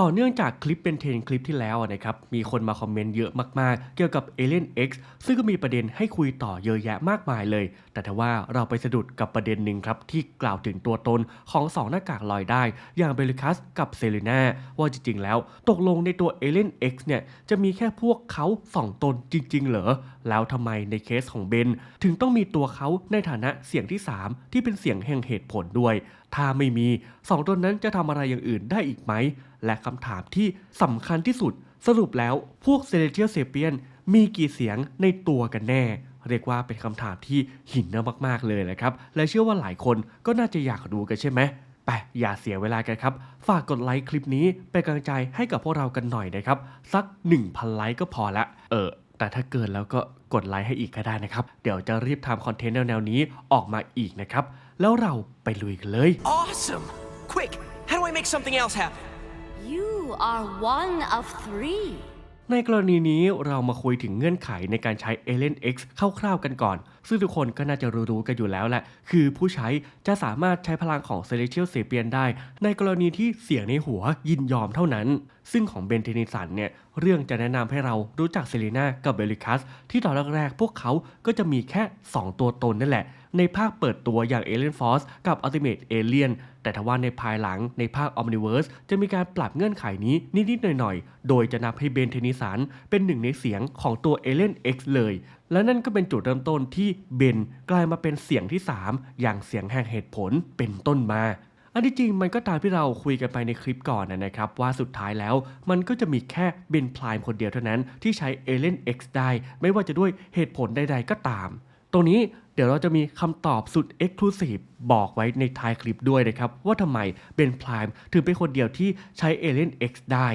ต่อเนื่องจากคลิปเป็นเทรนคลิปที่แล้วนะครับ มีคนมาคอมเมนต์เยอะมากๆ เกี่ยวกับ Alien X ซึ่งก็มีประเด็นให้คุยต่อเยอะแยะมากมายเลย แต่ถ้าว่าเราไปสะดุดกับประเด็นหนึ่งครับ ที่กล่าวถึงตัวตนของสองหน้ากากลอยได้ อย่างเบลิคัสกับเซเลนาว่าจริง ๆ แล้ว ตกลงในตัว Alien X เนี่ย จะมีแค่พวกเขาสองตนจริง ๆ เหรอ แล้วทำไมในเคสของเบนถึงต้องมีตัวเขาในฐานะเสียงที่ 3 ที่เป็นเสียงแห่งเหตุผลด้วย ถ้าไม่มีสองตัวนั้นจะทำอะไรอย่างอื่นได้อีกไหม และคำถามที่สำคัญที่สุด สรุปแล้วพวก Celestial Sapien มีกี่เสียงในตัวกันแน่ เรียกว่าเป็นคำถามที่หินเนอมากๆเลยนะครับ และเชื่อว่าหลายคนก็น่าจะอยากรู้กันใช่ไหมไปอย่าเสียเวลากันครับ ฝากกดไลค์คลิปนี้เป็นกำลังใจให้กับพวกเรากันหน่อยนะครับ สัก 1,000 ไลค์ก็พอละ เออ แต่ถ้าเกินแล้วก็กดไลค์ให้อีกก็ได้นะครับ เดี๋ยวจะรีบทำคอนเทนต์แนวๆนี้ออกมาอีกนะครับ แล้วเราไปลุยกันเลย Awesome! Quick, how do I make something else happen? You are one of three. ในกรณีนี้เรามาคุยถึงเงื่อนไขในการใช้ Alien X คร่าวๆกันก่อน ซึ่งทุกคนก็น่าจะรู้ๆกันอยู่แล้วแหละ คือผู้ใช้จะสามารถใช้พลังของ Celestial Sapien ได้ ในกรณีที่เสียงในหัวยินยอมเท่านั้น ซึ่งของเบนเทนิสันเนี่ย เรื่องจะแนะนำให้เรารู้จักเซเลนากับเบลิคัส ที่ตอนแรกๆพวกเขาก็จะมีแค่ 2 ตัวตนนั่นแหละ ในภาคเปิดตัวอย่าง Alien Force กับ Ultimate Alien แต่ทว่าในภายหลังในภาค Omniverse จะมีการปรับเงื่อนไขนี้นิด ๆ หน่อย ๆ โดยจะนับให้เบนเทนิสันเป็นหนึ่งในเสียงของตัว Alien X เลย และนั่นก็เป็นจุดเริ่มต้นที่เบนกลายมาเป็นเสียงที่ 3 อย่างเสียงแห่งเหตุผลเป็นต้นมาอันที่จริงมันก็ตามที่เราคุยกันไปในคลิปก่อนนะครับ ว่าสุดท้ายแล้วมันก็จะมีแค่เบนพลายคนเดียวเท่านั้นที่ใช้ Alien X ได้ ไม่ว่าจะด้วยเหตุผลใดๆก็ตาม ตรงนี้เดี๋ยวเราจะมีคำตอบสุด Exclusive บอกไว้ในท้ายคลิปด้วยนะครับ ว่าทำไมเบนพลายถึงเป็นคนเดียวที่ใช้ Alien X ได้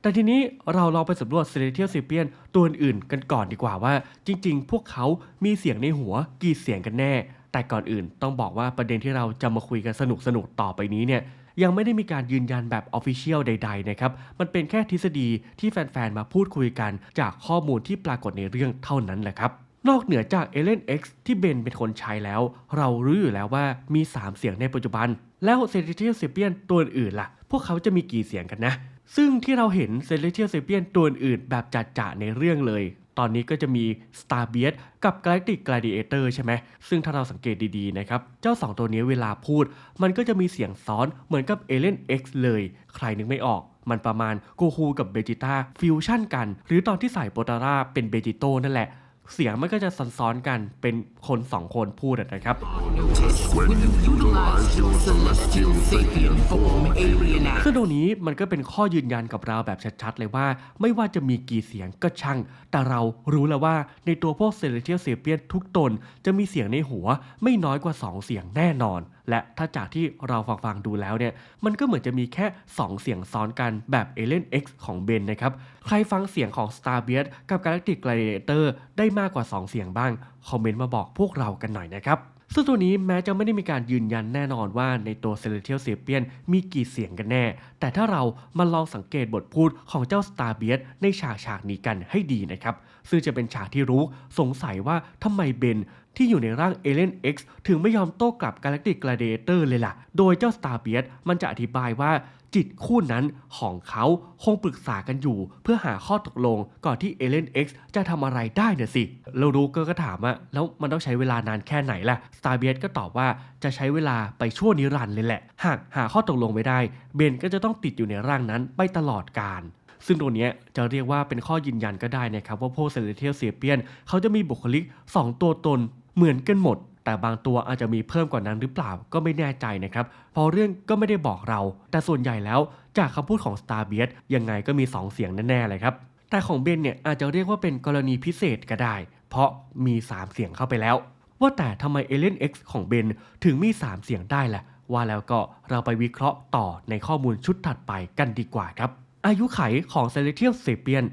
แต่ทีนี้เราลองไปสำรวจ Celestial Sapien ตัวอื่นกันก่อนดีกว่าว่า จริง ๆ พวกเขามีเสียงในหัวกี่เสียงกันแน่ แต่ก่อนอื่นต้องบอกว่าประเด็นที่เราจะมาคุยกันสนุกๆต่อไปนี้เนี่ยยังไม่ได้มีการยืนยันแบบ Official ใด ๆ นะครับ มันเป็นแค่ทฤษฎีที่แฟน ๆ มาพูดคุยกันจากข้อมูลที่ปรากฏในเรื่องเท่านั้นแหละครับ นอกเหนือจาก Alien X ที่เบนเป็นคนใช้แล้ว เรารู้อยู่แล้วว่ามี 3 เสียงในปัจจุบัน แล้ว Celestial Sapien ตัวอื่นล่ะ พวกเขาจะมีกี่เสียงกันนะ ซึ่งที่เราเห็น Celestial Sapien ตัวอื่นแบบจัดๆในเรื่องเลย ตอนนี้ก็จะมี Star b e a t กับ Galactic Gladiator ใช่ไหม ซึ่งถ้าเราสังเกตดีๆนะครับ เจ้า 2 ตัวนี้เวลาพูด มันก็จะมีเสียงซ้อนเหมือนกับ Alien X เลย ใครนึกไม่ออกมันประมาณโกคูกับเบจิต้าฟิวชั่นกัน หรือตอนที่ใส่โปตาร่าเป็นเบจิโตนั่นแหละ เสียงมันก็จะซ้อนๆกันเป็นคนสองคนพูดนะครับ ซึ่งตรงนี้มันก็เป็นข้อยืนยันกับเราแบบชัดๆ เลยว่า ไม่ว่าจะมีกี่เสียงก็ช่าง แต่เรารู้แล้วว่าในตัวพวก Celestial Sapien ทุกตน จะมีเสียงในหัวไม่น้อยกว่า 2 เสียงแน่นอน และถ้าจากที่เราฟังฟังดูแล้วเนี่ย มันก็เหมือนจะมีแค่ 2 เสียงซ้อนกันแบบ Alien X ของเบนนะครับ ใครฟังเสียงของ Star b e a t กับ Galactic Gladiator ได้มากกว่า 2 เสียงบ้าง คอมเมนต์มาบอกพวกเรากันหน่อยนะครับซึ่งตัวนี้แม้จะไม่ได้มีการยืนยันแน่นอนว่าในตัว Celestial Sapien มีกี่เสียงกันแน่ แต่ถ้าเรามาลองสังเกตบทพูดของเจ้า Star b e a t ในฉากฉากนี้กันให้ดีนะครับ ซึ่งจะเป็นฉากที่รู้สงสัยว่าทำไมเบนที่อยู่ในร่าง Alien X ถึงไม่ยอมโต้กลับ Galactic Gladiator เลยล่ะ โดยเจ้า Star b e a t มันจะอธิบายว่าจิตคู่นั้นของเขาคงปรึกษากันอยู่ เพื่อหาข้อตกลงก่อนที่ Alien X จะทำอะไรได้เนี่ยสิ เรารู้ก็ก็ถามว่าแล้วมันต้องใช้เวลานานแค่ไหนล่ะ Star b e a t ก็ตอบว่าจะใช้เวลาไปชั่วนิรันดร์เลยแหละ หากหาข้อตกลงไม่ได้ เบนก็จะต้องติดอยู่ในร่างนั้นไปตลอดกาลซึ่งตรงนี้จะเรียกว่าเป็นข้อยืนยันก็ได้นะครับว่าพวก Celestial Sapien เขาจะมีบุคลิก 2 ตัวตนเหมือนกันหมด แต่บางตัวอาจจะมีเพิ่มกว่านั้นหรือเปล่าก็ไม่แน่ใจนะครับเพราะเรื่องก็ไม่ได้บอกเรา แต่ส่วนใหญ่แล้วจากคำพูดของ Star b e a t ยังไงก็มี 2 เสียงแน่ๆเลยครับแต่ของเบนเนี่ยอาจจะเรียกว่าเป็นกรณีพิเศษก็ได้ เพราะมี 3 เสียงเข้าไปแล้ว ว่าแต่ทำไม Alien X ของเบนถึงมี 3 เสียงได้ล่ะ ว่าแล้วก็เราไปวิเคราะห์ต่อในข้อมูลชุดถัดไปกันดีกว่าครับ อายุไขของเซเลเทียลเซเปียน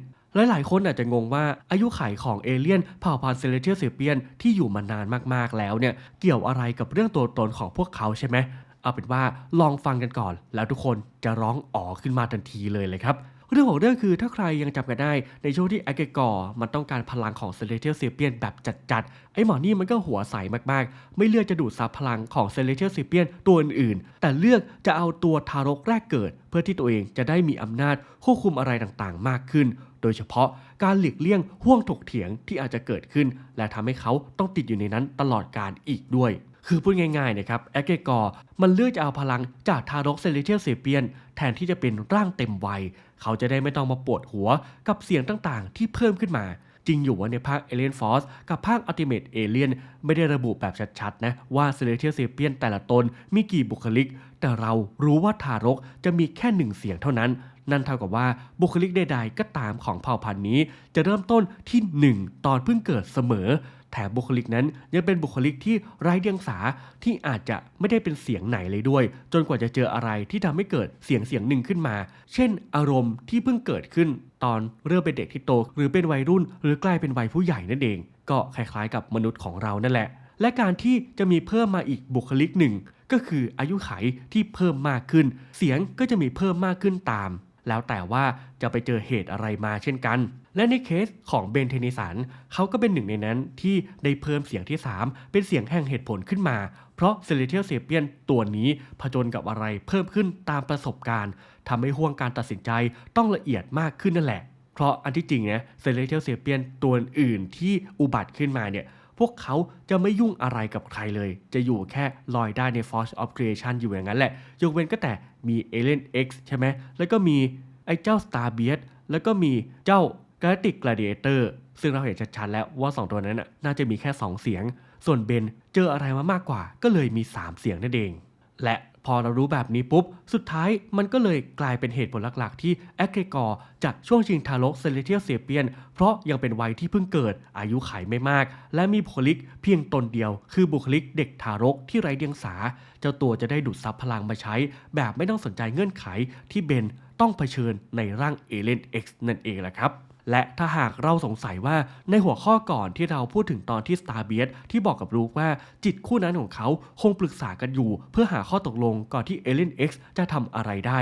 หลายๆ คนอาจจะงงว่าอายุไขของเอเลี่ยนเผ่าพันธุ์เซเลเทียลเซเปียนที่อยู่มานานมากๆแล้วเนี่ยเกี่ยวอะไรกับเรื่องตัวตนของพวกเขาใช่ไหมเอาเป็นว่าลองฟังกันก่อน แล้วทุกคนจะร้องอ๋อขึ้นมาทันทีเลยเลยครับ เรื่องของเรื่องคือถ้าใครยังจำกันได้ ในช่วงที่แอคเกกอร์มันต้องการพลังของเซเลเทียลเซเปียนแบบจัดๆ ไอหมอนี่มันก็หัวใสมากๆ ไม่เลือกจะดูดซับพลังของเซเลเทียลเซเปียนตัวอื่นๆ แต่เลือกจะเอาตัวทารกแรกเกิด เพื่อที่ตัวเองจะได้มีอำนาจควบคุมอะไรต่างๆ มากขึ้น โดยเฉพาะการหลีกเลี่ยงห่วงถกเถียงที่อาจจะเกิดขึ้น และทำให้เขาต้องติดอยู่ในนั้นตลอดการอีกด้วย คือพูดง่ายๆนะครับแอคเกกอร์มันเลือกจะเอาพลังจากทารกเซเลเทียลเซเปียน แทนที่จะเป็นร่างเต็มวัย เขาจะได้ไม่ต้องมาปวดหัวกับเสียงต่างๆ ที่เพิ่มขึ้นมาจริงอยู่ว่าในภาค Alien Force กับภาค Ultimate Alien ไม่ได้ระบุแบบชัดๆ นะว่า Celestial Sapien แต่ละตนมีกี่บุคลิก แต่เรารู้ว่าทารกจะมีแค่หนึ่งเสียงเท่านั้น นั่นเท่ากับว่าบุคลิกใดๆ ก็ตามของเผ่าพันธุ์นี้ จะเริ่มต้นที่ 1 ตอนเพิ่งเกิดเสมอ แถมบุคลิกนั้นยังเป็นบุคลิกที่ไร้เดียงสาที่อาจจะไม่ได้เป็นเสียงไหนเลยด้วย จนกว่าจะเจออะไรที่ทำให้เกิดเสียงเสียงหนึ่งขึ้นมา เช่น อารมณ์ที่เพิ่งเกิดขึ้น ตอนเริ่มเป็นเด็กที่โต หรือเป็นวัยรุ่น หรือกลายเป็นวัยผู้ใหญ่นั่นเอง ก็คล้ายๆ กับมนุษย์ของเรานั่นแหละ และการที่จะมีเพิ่มมาอีกบุคลิกหนึ่งก็คืออายุไขที่เพิ่มมากขึ้น เสียงก็จะมีเพิ่มมากขึ้นตาม แล้วแต่ว่าจะไปเจอเหตุอะไรมาเช่นกัน และในเคสของเบนเทนิสันเขาก็เป็นหนึ่งในนั้นที่ได้เพิ่มเสียงที่ 3 เป็นเสียงแห่งเหตุผลขึ้นมา เพราะเซเลเทียลเซเปียนตัวนี้ผจญกับอะไรเพิ่มขึ้นตามประสบการณ์ทำให้ห่วงการตัดสินใจต้องละเอียดมากขึ้นนั่นแหละ เพราะอันที่จริงเนี่ยเซเลเทียลเซเปียนตัวอื่นที่อุบัติขึ้นมาเนี่ยพวกเขาจะไม่ยุ่งอะไรกับใครเลย จะอยู่แค่ลอยได้ใน Force of Creation อยู่อย่างนั้นแหละ ยกเว้นก็แต่มี Alien X ใช่ไหม แล้วก็มีไอ้เจ้า Star b e a r d แล้วก็มีเจ้า Galactic Gladiator ซึ่งเราเห็นชัดๆแล้วว่า 2 ตัวนั้นน่าจะมีแค่ 2 เสียง ส่วนเบนเจออะไรมามากกว่า ก็เลยมี 3 เสียงนั่นเอง และพอเรารู้แบบนี้ปุ๊บ สุดท้ายมันก็เลยกลายเป็นเหตุผลหลักๆ ที่แอคเกกอร์จะช่วงชิงทารกเซเลเทียลเซเปียน เพราะยังเป็นวัยที่เพิ่งเกิด อายุไขไม่มาก และมีบุคลิกเพียงตนเดียว คือบุคลิกเด็กทารกที่ไร้เดียงสา เจ้าตัวจะได้ดูดซับพลังมาใช้ แบบไม่ต้องสนใจเงื่อนไขที่เบนต้องเผชิญในร่างเอเลน X นั่นเองแหละครับ และถ้าหากเราสงสัยว่าในหัวข้อก่อนที่เราพูดถึงตอนที่ Star b e a r d ที่บอกกับลูกว่าจิตคู่นั้นของเขาคงปรึกษากันอยู่ เพื่อหาข้อตกลงก่อนที่ Alien X จะทำอะไรได้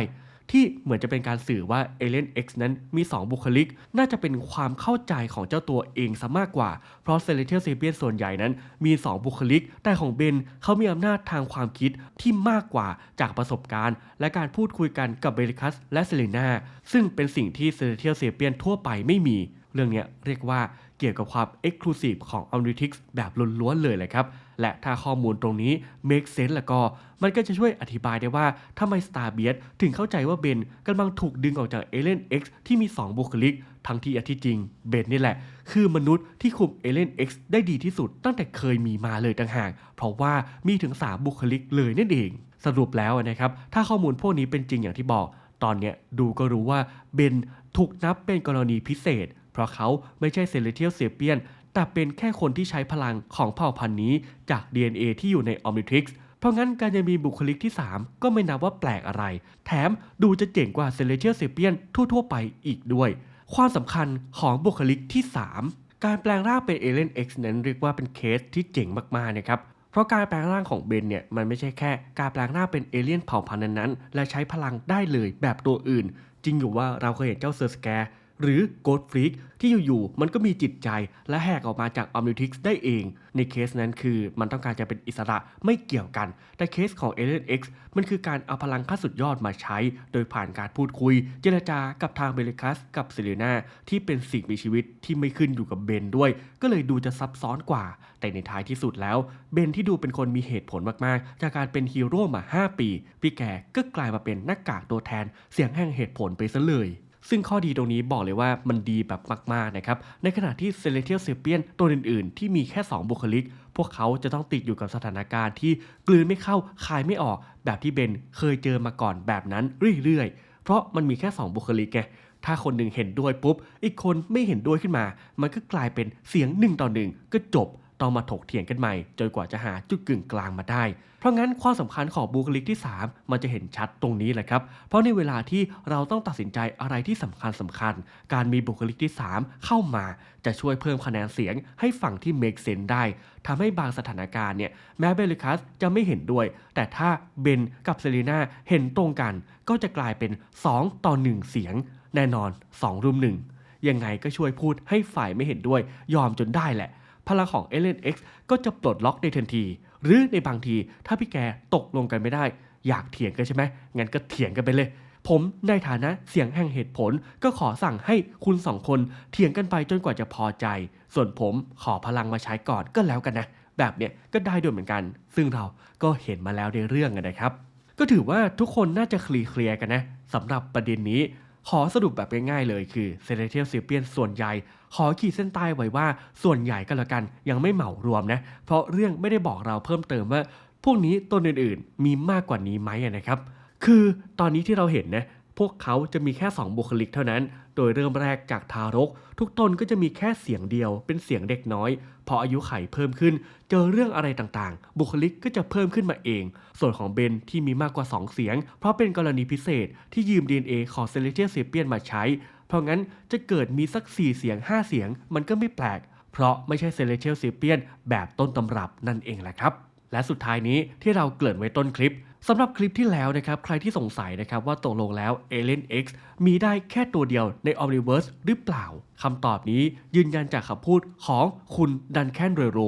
ที่เหมือนจะเป็นการสื่อว่า Alien X นั้นมี 2 บุคลิก น่าจะเป็นความเข้าใจของเจ้าตัวเองซะมากกว่า เพราะ Celestial Sapien ส่วนใหญ่นั้นมี 2 บุคลิก แต่ของเบนเขามีอำนาจทางความคิดที่มากกว่าจากประสบการณ์ และการพูดคุยกันกับเบลิคัสและเซเลนาซึ่งเป็นสิ่งที่ Celestial Sapien ทั่วไปไม่มี เรื่องนี้เรียกว่า เกี่ยวกับความ Exclusive ของ Omnitrix แบบล้วนๆเลยเลยครับ และถ้าข้อมูลตรงนี้ make sense แล้วก็มันก็จะช่วยอธิบายได้ว่าทำไม Star b e a r d ถึงเข้าใจว่าเบนกำลังถูกดึงออกจาก Alien X ที่มี 2 บุคลิก ทั้งที่อที่จริงเบนนี่แหละ คือมนุษย์ที่คุม Alien X ได้ดีที่สุดตั้งแต่เคยมีมาเลยต่างหาก เพราะว่ามีถึง 3 บุคลิกเลยนั่นเอง สรุปแล้วนะครับถ้าข้อมูลพวกนี้เป็นจริงอย่างที่บอก ตอนเนี้ยดูก็รู้ว่าเบนถูกนับเป็นกรณีพิเศษ ราะเขาไม่ใช่เซเลเทียลเซเปียน แต่เป็นแค่คนที่ใช้พลังของเผ่าพันธุ์นี้จาก DNA ที่อยู่ใน Omnitrix เพราะงั้นการจะมีบุคลิกที่ 3 ก็ไม่นับว่าแปลกอะไร แถมดูจะเจ๋งกว่า Celestial Sapien ทั่วๆไปอีกด้วย ความสำคัญของบุคลิกที่ 3 การแปลงร่างเป็น Alien X นั้นเรียกว่าเป็นเคสที่เจ๋งมากๆนะครับเพราะการแปลงร่างของเบนเนี่ยมันไม่ใช่แค่ การแปลงร่างเป็นเอเลี่ยนเผ่าพันธุ์นั้น และใช้พลังได้เลยแบบตัวอื่น จริงอยู่ว่าเราเคยเห็นเจ้าเซอร์สแกร หรือโกดฟรีกที่อยู่ๆมันก็มีจิตใจและแหกออกมาจากอ m ม i t ิ x ได้เอง ในเคสนั้นคือมันต้องการจะเป็นอิสระไม่เกี่ยวกัน แต่เคสของ Alien X มันคือการเอาพลังขั้นสุดยอดมาใช้ โดยผ่านการพูดคุย เจรจากับทางเบลิคัสกับเซเลนาที่เป็นสิ่งมีชีวิตที่ไม่ขึ้นอยู่กับเบนด้วย ก็เลยดูจะซับซ้อนกว่า แต่ในท้ายที่สุดแล้ว เบนที่ดูเป็นคนมีเหตุผลมากๆ จากการเป็นฮีโร่มา 5 ปี พี่แกก็กลายมาเป็นหน้ากากตัวแทนเสียงแห่งเหตุผลไปซะเลย ซึ่งข้อดีตรงนี้บอกเลยว่ามันดีแบบมากๆนะครับ ในขณะที่ Celestial Sapien ตัวอื่นๆ ที่มีแค่ 2 บุคลิก พวกเขาจะต้องติดอยู่กับสถานการณ์ที่กลืนไม่เข้าคายไม่ออก แบบที่เบนเคยเจอมาก่อนแบบนั้นเรื่อยๆ เพราะมันมีแค่ 2 บุคลิกไงถ้าคนหนึ่งเห็นด้วยปุ๊บ อีกคนไม่เห็นด้วยขึ้นมา มันก็กลายเป็นเสียงหนึ่งต่อหนึ่งก็จบ ต้องมาถกเถียงกันใหม่ จนกว่าจะหาจุดกึ่งกลางมาได้ เพราะงั้นความสำคัญของบุคลิกที่ 3 มันจะเห็นชัดตรงนี้แหละครับ เพราะในเวลาที่เราต้องตัดสินใจอะไรที่สำคัญสคัญ การมีบุคลิกที่ 3 เข้ามา จะช่วยเพิ่มคะแนนเสียงให้ฝั่งที่ make sense ได้ทำให้บางสถานการณ์เนี่ยแม้เบลิคัสจะไม่เห็นด้วย แต่ถ้าเบนกับเซรีนาเห็นตรงกัน ก็จะกลายเป็น 2 ต่อ 1 เสียง แน่นอน 2 รุม1ยังไงก็ช่วยพูดให้ฝ่ายไม่เห็นด้วย ยอมจนได้แหละ พลังของ a l i e n X ก็จะปลดล็อกในทันที หรือในบางทีถ้าพี่แกตกลงกันไม่ได้ อยากเถียงกันใช่ไหมงั้นก็เถียงกันไปเลย ผมในฐานะเสียงแห่งเหตุผลก็ขอสั่งให้คุณสองคนเถียงกันไปจนกว่าจะพอใจ ส่วนผมขอพลังมาใช้ก่อนก็แล้วกันนะ แบบเนี้ยก็ได้ด้วยเหมือนกัน ซึ่งเราก็เห็นมาแล้วในเรื่องนะครับ ก็ถือว่าทุกคนน่าจะคลีเคลียร์กันนะสำหรับประเด็นนี้ ขอสรุปแบบง่ายๆเลยคือเซเลเทียลซิเปียนส่วนใหญ่ ขอขีดเส้นใต้ไว้ว่าส่วนใหญ่ก็แล้วกันยังไม่เหมารวมนะ เพราะเรื่องไม่ได้บอกเราเพิ่มเติมว่า พวกนี้ตนอื่นๆ มีมากกว่านี้ไหมนะครับ คือตอนนี้ที่เราเห็นนะ พวกเขาจะมีแค่ 2 บุคลิกเท่านั้น โดยเริ่มแรกจากทารก ทุกตนก็จะมีแค่เสียงเดียว เป็นเสียงเด็กน้อย พออายุไขเพิ่มขึ้น เจอเรื่องอะไรต่างๆ บุคลิกก็จะเพิ่มขึ้นมาเอง ส่วนของเบนที่มีมากกว่า 2 เสียง เพราะเป็นกรณีพิเศษที่ยืม DNA ของ Celestial Sapien มาใช้ เพราะงั้นจะเกิดมีสัก 4 เสียง 5 เสียง มันก็ไม่แปลก เพราะไม่ใช่ Celestial Sapien แบบต้นตำรับนั่นเองแหละครับและสุดท้ายนี้ที่เราเกริ่นไว้ต้นคลิป สำหรับคลิปที่แล้วนะครับ ใครที่สงสัยนะครับว่าตกลงแล้ว Alien X มีได้แค่ตัวเดียวใน Omniverse หรือเปล่าคำตอบนี้ยืนยันจากคำพูดของคุณดันแคนเรโร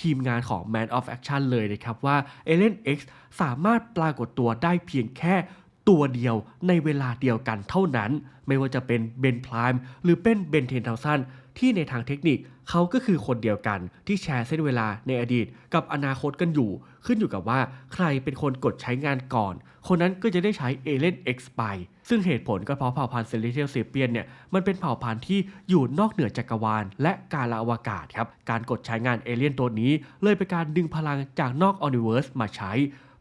ทีมงานของ Man of Action เลยนะครับว่า Alien X สามารถปรากฏตัวได้เพียงแค่ตัวเดียวในเวลาเดียวกันเท่านั้น ไม่ว่าจะเป็นเบนพลายหรือเป็นเบนเทนเทลสันที่ในทางเทคนิค เขาก็คือคนเดียวกันที่แชร์เส้นเวลาในอดีตกับอนาคตกันอยู่ ขึ้นอยู่กับว่าใครเป็นคนกดใช้งานก่อน คนนั้นก็จะได้ใช้เอเลน X ไป ซึ่งเหตุผลก็เพราะเผ่าพันธุ์เซเลเทียลเซเปียนเนี่ยมันเป็นเผ่าพันธุ์ที่อยู่นอกเหนือจักรวาล และกาลอวกาศครับการกดใช้งานเอเลี่ยนตัวนี้ เลยเป็นการดึงพลังจากนอกอ n i เวิร์สมาใช้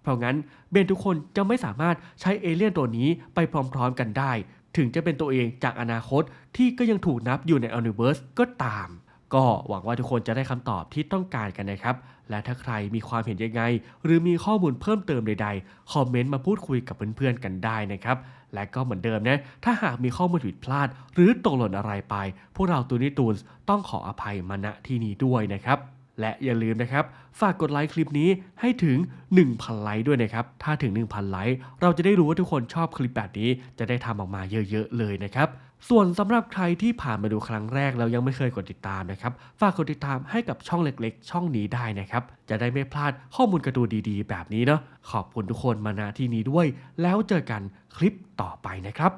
เพราะงั้นเบนทุกคนจะไม่สามารถใช้เอเลี่ยนตัวนี้ไปพร้อมๆกันได้ ถึงจะเป็นตัวเองจากอนาคตที่ก็ยังถูกนับอยู่ในอ n i เวิร์สก็ตาม ก็หวังว่าทุกคนจะได้คำตอบที่ต้องการกันนะครับ และถ้าใครมีความเห็นยังไง หรือมีข้อมูลเพิ่มเติมใดๆ คอมเมนต์มาพูดคุยกับเพื่อนๆกันได้นะครับ และก็เหมือนเดิมนะ ถ้าหากมีข้อมูลผิดพลาด หรือตกหล่นอะไรไป พวกเราตูนี่ตูนต้องขออภัยมาณที่นี้ด้วยนะครับ และอย่าลืมนะครับ ฝากกดไลค์คลิปนี้ให้ถึง 1,000 ไลค์ด้วยนะครับ ถ้าถึง 1,000 ไลค์เราจะได้รู้ว่าทุกคนชอบคลิปแบบนี้ จะได้ทำออกมาเยอะๆเลยนะครับ ส่วนสำหรับใครที่ผ่านมาดูครั้งแรกแล้วยังไม่เคยกดติดตามนะครับ ฝากกดติดตามให้กับช่องเล็กๆ ช่องนี้ได้นะครับ จะได้ไม่พลาดข้อมูลการ์ตูนดีๆ แบบนี้เนาะขอบคุณทุกคนมาณที่นี้ด้วย แล้วเจอกันคลิปต่อไปนะครับ